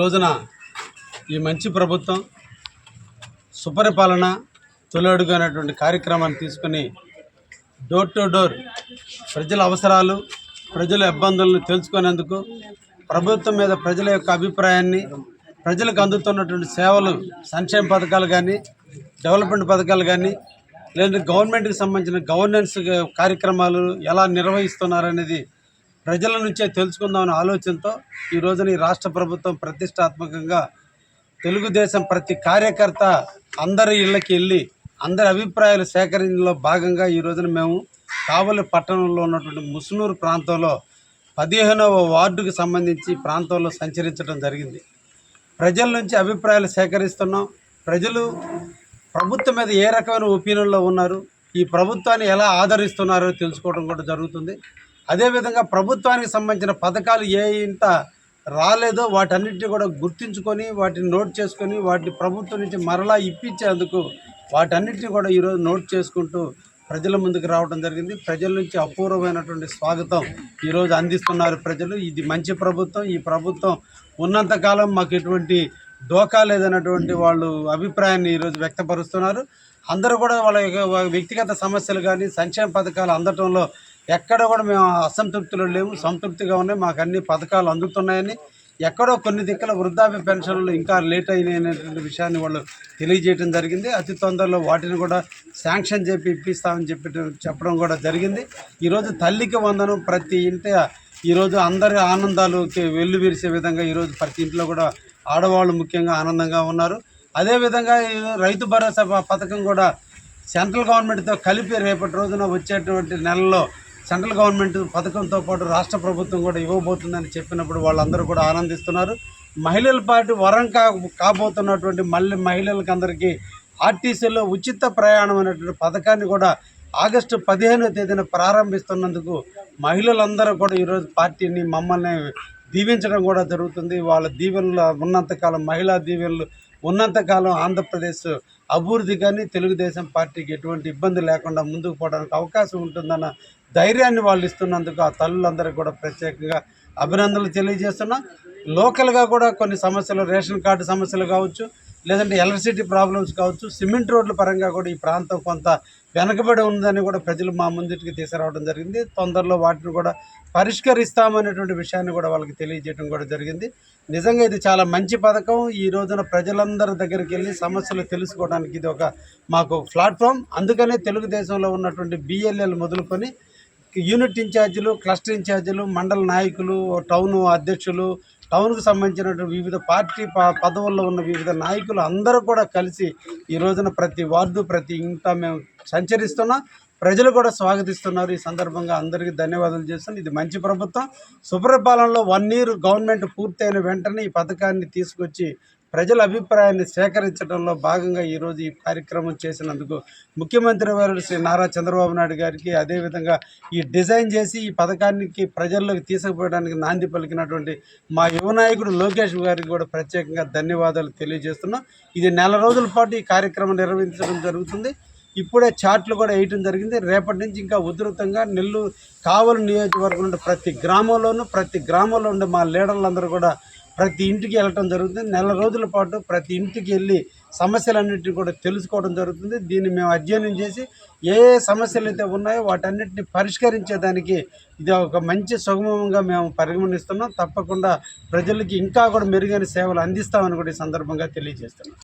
రోజున ఈ మంచి ప్రభుత్వం సుపరిపాలన తొలడుగు అనేటువంటి కార్యక్రమాన్ని తీసుకుని డోర్ టు డోర్ ప్రజల అవసరాలు ప్రజల ఇబ్బందులను తెలుసుకునేందుకు ప్రభుత్వం మీద ప్రజల యొక్క అభిప్రాయాన్ని ప్రజలకు అందుతున్నటువంటి సేవలు సంక్షేమ పథకాలు కానీ డెవలప్మెంట్ పథకాలు కానీ లేదంటే గవర్నమెంట్కి సంబంధించిన గవర్నెన్స్ కార్యక్రమాలు ఎలా నిర్వహిస్తున్నారనేది ప్రజల నుంచే తెలుసుకుందామనే ఆలోచనతో ఈ రోజున ఈ రాష్ట్ర ప్రభుత్వం ప్రతిష్టాత్మకంగా తెలుగుదేశం ప్రతి కార్యకర్త అందరి ఇళ్ళకి వెళ్ళి అందరి అభిప్రాయాలు సేకరించడంలో భాగంగా ఈ రోజున మేము కావలి పట్టణంలో ఉన్నటువంటి ముసునూరు ప్రాంతంలో పదిహేనవ వార్డుకు సంబంధించి ప్రాంతంలో సంచరించడం జరిగింది. ప్రజల నుంచి అభిప్రాయాలు సేకరిస్తున్నాం. ప్రజలు ప్రభుత్వం మీద ఏ రకమైన ఒపీనియన్లో ఉన్నారు? ఈ ప్రభుత్వాన్ని ఎలా ఆదరిస్తున్నారో తెలుసుకోవడం కూడా జరుగుతుంది. అదేవిధంగా ప్రభుత్వానికి సంబంధించిన పథకాలు ఏ ఇంత రాలేదో వాటన్నిటిని కూడా గుర్తించుకొని వాటిని నోట్ చేసుకొని వాటిని ప్రభుత్వం నుంచి మరలా ఇప్పించేందుకు వాటన్నిటిని కూడా ఈరోజు నోట్ చేసుకుంటూ ప్రజల ముందుకు రావడం జరిగింది. ప్రజల నుంచి అపూర్వమైనటువంటి స్వాగతం ఈరోజు అందిస్తున్నారు ప్రజలు. ఇది మంచి ప్రభుత్వం. ఈ ప్రభుత్వం ఉన్నంతకాలం మాకు ఎటువంటి డోకా లేదన్నటువంటి వాళ్ళు అభిప్రాయాన్ని ఈరోజు వ్యక్తపరుస్తున్నారు. అందరూ కూడా వాళ్ళ యొక్క వ్యక్తిగత సమస్యలు కానీ సంక్షేమ పథకాలు అందటంలో ఎక్కడ కూడా మేము అసంతృప్తిలో లేము సంతృప్తిగా ఉన్నాయి. మాకు అన్ని పథకాలు అందుతున్నాయని. ఎక్కడో కొన్ని దిక్కుల వృద్ధాప్య పెన్షన్లు ఇంకా లేట్ అయినాయి విషయాన్ని వాళ్ళు తెలియజేయడం జరిగింది. అతి తొందరలో వాటిని కూడా శాంక్షన్ చెప్పి ఇప్పిస్తామని చెప్పి చెప్పడం కూడా జరిగింది. ఈరోజు తల్లికి వందనం ప్రతి ఇంటి ఈరోజు అందరి ఆనందాలుకి వెల్లు విరిసే విధంగా ఈరోజు ప్రతి ఇంట్లో కూడా ఆడవాళ్ళు ముఖ్యంగా ఆనందంగా ఉన్నారు. అదేవిధంగా రైతు భరోసా పథకం కూడా సెంట్రల్ గవర్నమెంట్తో కలిపి రేపటి రోజున వచ్చేటువంటి నెలలో సెంట్రల్ గవర్నమెంట్ పథకంతో పాటు రాష్ట్ర ప్రభుత్వం కూడా ఇవ్వబోతుందని చెప్పినప్పుడు వాళ్ళందరూ కూడా ఆనందిస్తున్నారు. మహిళల పార్టీ వరం కా కాబోతున్నటువంటి మళ్ళీ మహిళలకు అందరికీ ఆర్టీసీలో ఉచిత ప్రయాణం అనేటువంటి పథకాన్ని కూడా ఆగస్టు పదిహేనో తేదీన ప్రారంభిస్తున్నందుకు మహిళలందరూ కూడా ఈరోజు పార్టీని మమ్మల్ని దీవించడం కూడా జరుగుతుంది. వాళ్ళ దీవెనలు ఉన్నంతకాలం మహిళా దీవెనలు ఉన్నంతకాలం ఆంధ్రప్రదేశ్ అభివృద్ధి కానీ తెలుగుదేశం పార్టీకి ఎటువంటి ఇబ్బంది లేకుండా ముందుకు పోవడానికి అవకాశం ఉంటుందన్న ధైర్యాన్ని వాళ్ళు ఇస్తున్నందుకు ఆ తల్లులందరికీ కూడా ప్రత్యేకంగా అభినందనలు తెలియజేస్తున్నా. లోకల్గా కూడా కొన్ని సమస్యలు రేషన్ కార్డు సమస్యలు కావచ్చు లేదంటే ఎలక్ట్రిసిటీ ప్రాబ్లమ్స్ కావచ్చు సిమెంట్ రోడ్ల పరంగా కూడా ఈ ప్రాంతం కొంత వెనకబడి ఉందని కూడా ప్రజలు మా ముందుకి తీసుకురావడం జరిగింది. తొందరలో వాటిని కూడా పరిష్కరిస్తామనేటువంటి విషయాన్ని కూడా వాళ్ళకి తెలియజేయడం కూడా జరిగింది. నిజంగా ఇది చాలా మంచి పథకం. ఈ రోజున ప్రజలందరి దగ్గరికి వెళ్ళి సమస్యలు తెలుసుకోవడానికి ఇది ఒక మాకు ప్లాట్ఫామ్. అందుకనే తెలుగుదేశంలో ఉన్నటువంటి బిఎల్ఎల్ మొదలుకొని యూనిట్ ఇన్ఛార్జీలు క్లస్టర్ ఇన్ఛార్జీలు మండల నాయకులు టౌన్ అధ్యక్షులు టౌన్కు సంబంధించినటువంటి వివిధ పార్టీ ప- పదవుల్లో ఉన్న వివిధ నాయకులు అందరూ కూడా కలిసి ఈ రోజున ప్రతి వార్డు ప్రతి ఇంట మేము సంచరిస్తున్నాం. ప్రజలు కూడా స్వాగతిస్తున్నారు. ఈ సందర్భంగా అందరికీ ధన్యవాదాలు చేస్తున్నాను ఇది మంచి ప్రభుత్వం. సుపరిపాలనలో వన్ ఇయర్ గవర్నమెంట్ పూర్తయిన వెంటనే ఈ పథకాన్ని తీసుకొచ్చి ప్రజల అభిప్రాయాన్ని సేకరించడంలో భాగంగా ఈరోజు ఈ కార్యక్రమం చేసినందుకు ముఖ్యమంత్రి వారు శ్రీ నారా చంద్రబాబు నాయుడు గారికి అదేవిధంగా ఈ డిజైన్ చేసి ఈ పథకానికి ప్రజల్లోకి తీసుకుపోవడానికి నాంది పలికినటువంటి మా యువ నాయకుడు లోకేష్ గారికి కూడా ప్రత్యేకంగా ధన్యవాదాలు తెలియజేస్తున్నాం. ఇది నెల రోజుల పాటు ఈ కార్యక్రమం నిర్వహించడం జరుగుతుంది. ఇప్పుడే చాట్లు కూడా వేయటం జరిగింది. రేపటి నుంచి ఇంకా ఉధృతంగా నెల్లూరు కావలి నియోజకవర్గం నుండి ప్రతి గ్రామంలోనూ ప్రతి గ్రామంలో ఉండే మా లీడర్లందరూ కూడా ప్రతి ఇంటికి వెళ్ళటం జరుగుతుంది. నెల రోజుల పాటు ప్రతి ఇంటికి వెళ్ళి సమస్యలన్నింటినీ కూడా తెలుసుకోవడం జరుగుతుంది. దీన్ని మేము అధ్యయనం చేసి ఏ ఏ సమస్యలు అయితే ఉన్నాయో వాటన్నిటిని పరిష్కరించేదానికి ఇది ఒక మంచి సుగమంగా మేము పరిగణిస్తున్నాం. తప్పకుండా ప్రజలకి ఇంకా కూడా మెరుగైన సేవలు అందిస్తామని కూడా ఈ సందర్భంగా తెలియజేస్తున్నాం.